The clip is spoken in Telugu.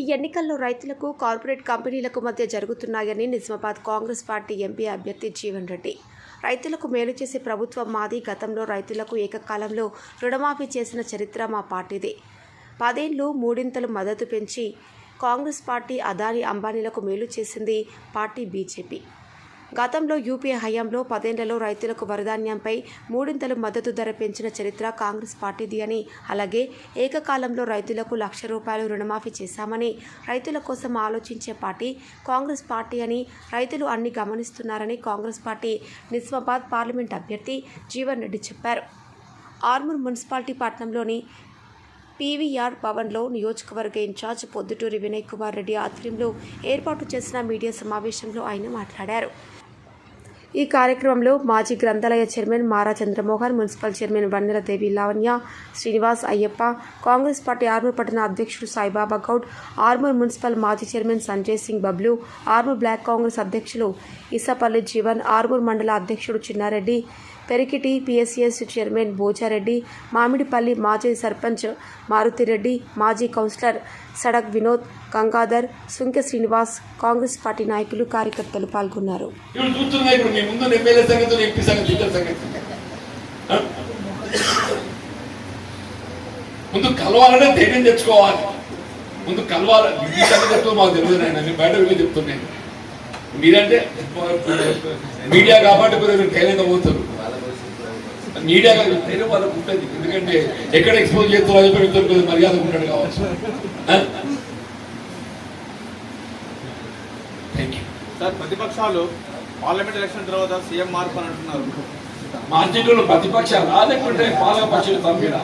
ఈ ఎన్నికల్లో రైతులకు కార్పొరేట్ కంపెనీలకు మధ్య జరుగుతున్నాయని నిజామాబాద్ కాంగ్రెస్ పార్టీ ఎంపీ అభ్యర్థి జీవన్ రెడ్డి. రైతులకు మేలు చేసే ప్రభుత్వం మాది గతంలో రైతులకు ఏకకాలంలో రుణమాఫీ చేసిన చరిత్ర మా పార్టీదే. పదేళ్ళు మూడింతలు మద్దతు పెంచి కాంగ్రెస్ పార్టీ అదాని అంబానీలకు మేలు చేసింది పార్టీ బీజేపీ. గతంలో యూపీఏ హయాంలో పదేళ్ళలో రైతులకు వరధాన్యంపై మూడింతలు మద్దతు ధర పెంచిన చరిత్ర కాంగ్రెస్ పార్టీది అని. అలాగే ఏకకాలంలో రైతులకు లక్ష రూపాయలు రుణమాఫీ చేశామని రైతుల కోసం ఆలోచించే పార్టీ కాంగ్రెస్ పార్టీ అని రైతులు అన్ని గమనిస్తున్నారని కాంగ్రెస్ పార్టీ నిజామాబాద్ పార్లమెంట్ అభ్యర్థి జీవన్ రెడ్డి చెప్పారు. ఆర్మూర్ మున్సిపాలిటీ పట్టణంలోని పీవీఆర్ భవన్లో నియోజకవర్గ ఇన్ఛార్జ్ పొద్దుటూరి వినయ్ కుమార్ రెడ్డి ఆధ్వర్యంలో ఏర్పాటు చేసిన మీడియా సమావేశంలో ఆయన మాట్లాడారు. ఈ కార్యక్రమంలో మాజీ గ్రంథాలయ chairman Mara Chandramohan municipal chairman Vannela Devi Lavanya Srinivas Ayyappa Congress party Armoor పట్టణ అధ్యక్షుడు సాయిబాబా గౌడ్ ఆర్మూర్ మున్సిపల్ మాజీ చైర్మన్ సంజయ్ సింగ్ బబ్లు ఆర్మూర్ బ్లాక్ కాంగ్రెస్ అధ్యక్షులు ఇసపల్లి జీవన్ ఆర్మూర్ మండల అధ్యక్షుడు చిన్నారెడ్డి పెరికిటి పిఎస్సిఎస్ చైర్మన్ బోచారెడ్డి మామిడిపల్లి మాజీ సర్పంచ్ మారుతిరెడ్డి మాజీ కౌన్సిలర్ సడక్ వినోద్ గంగాధర్ సుంకె శ్రీనివాస్ కాంగ్రెస్ పార్టీ నాయకులు కార్యకర్తలు పాల్గొన్నారు. నీ ముందు ఎమ్మెల్యే సంగతి ఎంపీ సంగతి ఇద్దరు సంగతి. ముందు కలవాలనే ధైర్యం తెచ్చుకోవాలి. ముందు కలవాలి. ఈ సంగతి చెప్తూ మాకు తెలియదు నాయన నేను బయట వెళ్ళి చెప్తున్నాను మీరంటే మీడియా కాబట్టి మీరు ధైర్యంగా పోతారు. మీడియా ధైర్యం వాళ్ళకు ఉంటుంది. ఎందుకంటే ఎక్కడ ఎక్స్పోజ్ చేస్తారో అది కూడా మర్యాద ఉంటాడు కావచ్చు. థ్యాంక్ యూ సార్ ప్రతిపక్షాలు పార్లమెంట్ ఎలక్షన్ తర్వాత సీఎం మార్పు అని అంటున్నారు. మార్జిన్లు ప్రతిపక్షాలు లేకుంటే పాలక పక్షులు తమ్మిడా?